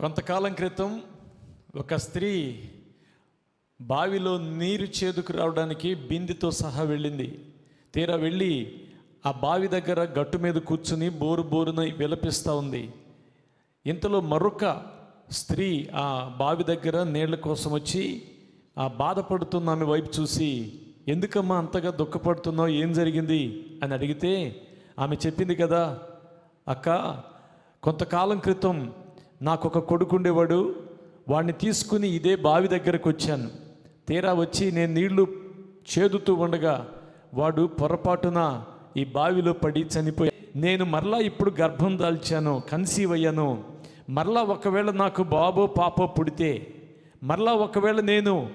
కొంతకాలం క్రితం ఒక స్త్రీ బావిలో నీరు చేదుకు రావడానికి బిందితో సహా వెళ్ళింది. తీరా వెళ్ళి ఆ బావి దగ్గర గట్టు మీద కూర్చుని బోరు బోరున విలపిస్తూ ఉంది. ఇంతలో మరొక స్త్రీ ఆ బావి దగ్గర నీళ్ళ కోసం వచ్చి ఆ బాధపడుతున్న ఆమె వైపు చూసి ఎందుకమ్మా అంతగా దుఃఖపడుతున్నావు? ఏం జరిగింది? అని అడిగితే ఆమె చెప్పింది కదా అక్క కొంతకాలం క్రితం నాకు ఒక కొడుకు ఉండేవాడు వాడిని తీసుకుని ఇదే బావి దగ్గరకు వచ్చాను. తీరా వచ్చి నేను నీళ్ళు చేదుతూ ఉండగా వాడు పొరపాటున ఈ బావిలో పడి చనిపోయి. నేను మరలా ఇప్పుడు గర్భం దాల్చాను కన్సీవ్ అయ్యాను. మరలా ఒకవేళ నాకు బాబో పాపో పుడితే మరలా ఒకవేళ నేను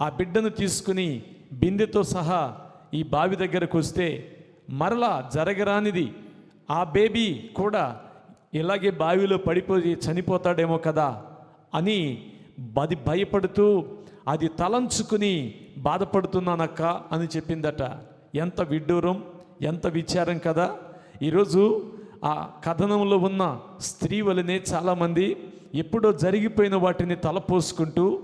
ఆ బిడ్డను తీసుకుని బిందెతో సహా ఈ బావి దగ్గరకు వస్తే మరలా జరగరానిది ఆ బేబీ కూడా ఇలాగే బావిలో పడిపోయి చనిపోతాడేమో కదా అని అది భయపడుతూ అది తలంచుకుని బాధపడుతున్నానక్క అని చెప్పిందట. ఎంత విడ్డూరం ఎంత విచారం కదా. ఈరోజు ఆ కథనంలో ఉన్న స్త్రీ వలనే చాలామంది ఎప్పుడో జరిగిపోయిన వాటిని తలపోసుకుంటూ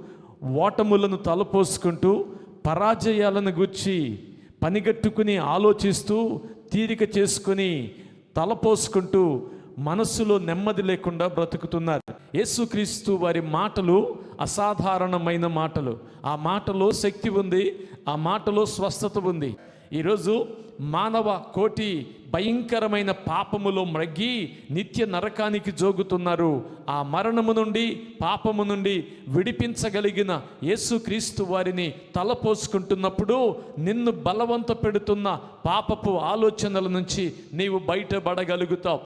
ఓటములను తలపోసుకుంటూ పరాజయాలను గుచ్చి పనిగట్టుకుని ఆలోచిస్తూ తీరిక చేసుకుని తలపోసుకుంటూ మనస్సులో నెమ్మది లేకుండా బ్రతుకుతున్నారు. యేసుక్రీస్తు వారి మాటలు అసాధారణమైన మాటలు. ఆ మాటలో శక్తి ఉంది ఆ మాటలో స్వస్థత ఉంది. ఈరోజు మానవ కోటి భయంకరమైన పాపములో మ్రగ్గి నిత్య నరకానికి జోగుతున్నారు. ఆ మరణము నుండి పాపము నుండి విడిపించగలిగిన యేసుక్రీస్తు వారిని తలపోసుకుంటున్నప్పుడు నిన్ను బలవంత పెడుతున్న పాపపు ఆలోచనల నుంచి నీవు బయటపడగలుగుతావు.